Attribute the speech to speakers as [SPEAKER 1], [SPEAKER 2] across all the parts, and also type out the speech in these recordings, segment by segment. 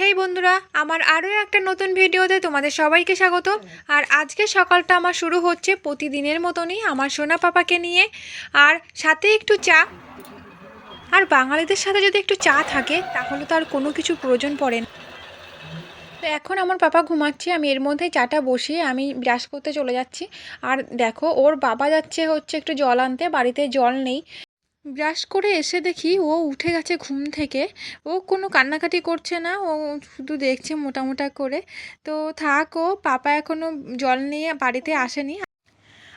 [SPEAKER 1] হেই বন্ধুরা, আমার আরও একটা নতুন ভিডিওতে তোমাদের সবাইকে স্বাগত। আর আজকে সকালটা আমার শুরু হচ্ছে প্রতিদিনের মতনই আমার সোনা পাপাকে নিয়ে। আর সাথে একটু চা। আর বাঙালিদের সাথে যদি একটু চা থাকে, তাহলে তো আর কোনো কিছু প্রয়োজন পড়ে না। তো এখন আমার পাপা ঘুমাচ্ছে, আমি এর মধ্যে চাটা বসিয়ে আমি ব্রাশ করতে চলে যাচ্ছি। আর দেখো, ওর বাবা যাচ্ছে হচ্ছে একটু জল আনতে, বাড়িতে জল নেই। ব্রাশ করে এসে দেখি ও উঠে গেছে ঘুম থেকে। ও কোনো কান্নাকাটি করছে না, ও শুধু দেখছে মোটা মোটা করে। তো থাক ও, পাপা এখনও জল নিয়ে বাড়িতে আসেনি।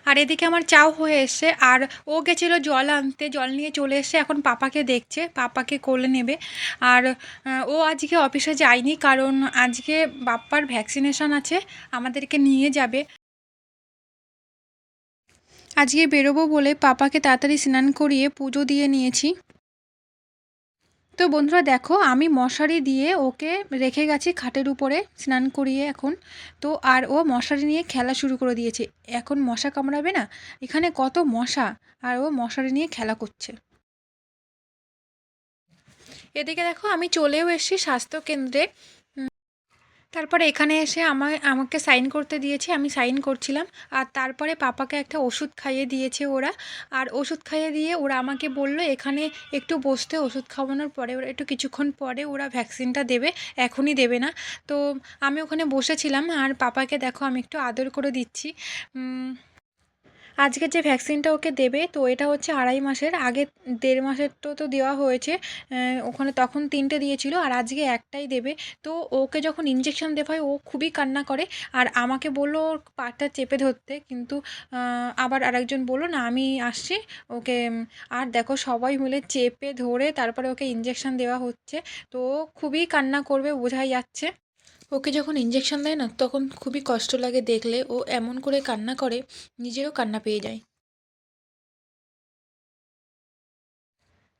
[SPEAKER 1] আর এদিকে আমার চাও হয়ে এসছে। আর ও গেছিল জল আনতে, জল নিয়ে চলে এসে এখন পাপাকে দেখছে, পাপাকে কোলে নেবে। আর ও আজকে অফিসে যায়নি, কারণ আজকে বাপ্পার ভ্যাকসিনেশন আছে, আমাদেরকে নিয়ে যাবে। আজকে বেরোবো বলে পাপাকে তাড়াতাড়ি স্নান করিয়ে পুজো দিয়ে নিয়েছি। তো বন্ধুরা দেখো আমি মশারি দিয়ে ওকে রেখে গেছি খাটের উপরে স্নান করিয়ে এখন। তো আর ও মশারি নিয়ে খেলা শুরু করে দিয়েছে। এখন মশা কামড়াবে না এখানে কত মশা আর ও মশারি নিয়ে খেলা করছে। এদিকে দেখো আমি চলেও এসেছি স্বাস্থ্য কেন্দ্রে। উম, তারপরে এখানে এসে আমায়, আমাকে সাইন করতে দিয়েছে, আমি সাইন করছিলাম। আর তারপরে পাপাকে একটা ওষুধ খাইয়ে দিয়েছে ওরা। আর ওষুধ খাইয়ে দিয়ে ওরা আমাকে বলল, এখানে একটু বসতে ওষুধ খাওয়ানোর পরে, ওরা একটু কিছুক্ষণ পরে ওরা ভ্যাকসিনটা দেবে, এখনই দেবে না। তো আমি ওখানে বসেছিলাম, আর পাপাকে দেখো আমি একটু আদর করে দিচ্ছি। আজকে যে ভ্যাকসিনটা ওকে দেবে, তো এটা হচ্ছে আড়াই মাসের, আগে দেড় মাসের তো তো দেওয়া হয়েছে ওখানে তখন তিনটে দিয়েছিল আর আজকে একটাই দেবে। তো ওকে যখন ইঞ্জেকশন দেওয়া হয়, ও খুবই কান্না করে আর আমাকে বলল ওর পাটা চেপে ধরতে, কিন্তু আবার আরেকজন বলল, না, আমি আসছি। ওকে আর দেখো সবাই মিলে চেপে ধরে তারপরে ওকে ইঞ্জেকশন দেওয়া হচ্ছে। তো খুবই কান্না করবে, বোঝাই যাচ্ছে। ওকে যখন ইঞ্জেকশন দেয় না, তখন খুবই কষ্ট লাগে দেখলে। ও এমন করে কান্না করে, নিজেরও কান্না পেয়ে যায়।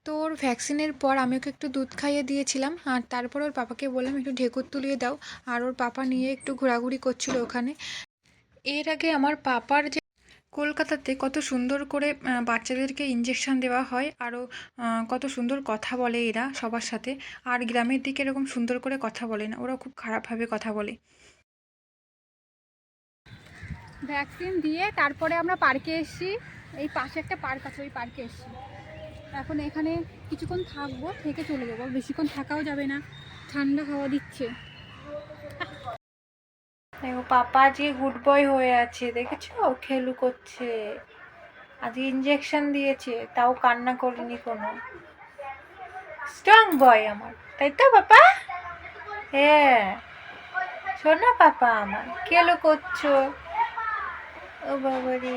[SPEAKER 1] তো ওর ভ্যাকসিনের পর আমি ওকে একটু দুধ খাইয়ে দিয়েছিলাম, আর তারপর ওর পাপাকে বললাম, একটু ঢেকুর তুলিয়ে দাও। আর ওর পাপা নিয়ে একটু ঘোরাঘুরি করছিল ওখানে। এর আগে আমার পাপার যে কলকাতাতে কত সুন্দর করে বাচ্চাদেরকে ইঞ্জেকশন দেওয়া হয় আরও কত সুন্দর কথা বলে এরা সবার সাথে। আর গ্রামের দিকে এরকম সুন্দর করে কথা বলে না, ওরা খুব খারাপভাবে কথা বলে।
[SPEAKER 2] ভ্যাকসিন দিয়ে তারপরে আমরা পার্কে এসেছি। এই পাশে একটা পার্ক আছে, ওই পার্কে এসেছি। এখন এখানে কিছুক্ষণ থাকব, থেকে চলে যাব। বেশিক্ষণ থাকাও যাবে না, ঠান্ডা হাওয়া দিচ্ছে।
[SPEAKER 1] দেখো, পাপা আজকে গুড বয় হয়ে আছে, দেখেছ? খেলু করছে। আজকে ইঞ্জেকশন দিয়েছে, তাও কান্না করিনি কোনো। স্ট্রং বয় আমার, তাই তো পাপা? হ্যাঁ। শোনা পাপা আমার, খেলু করছ। ও
[SPEAKER 3] বাবা বাবারে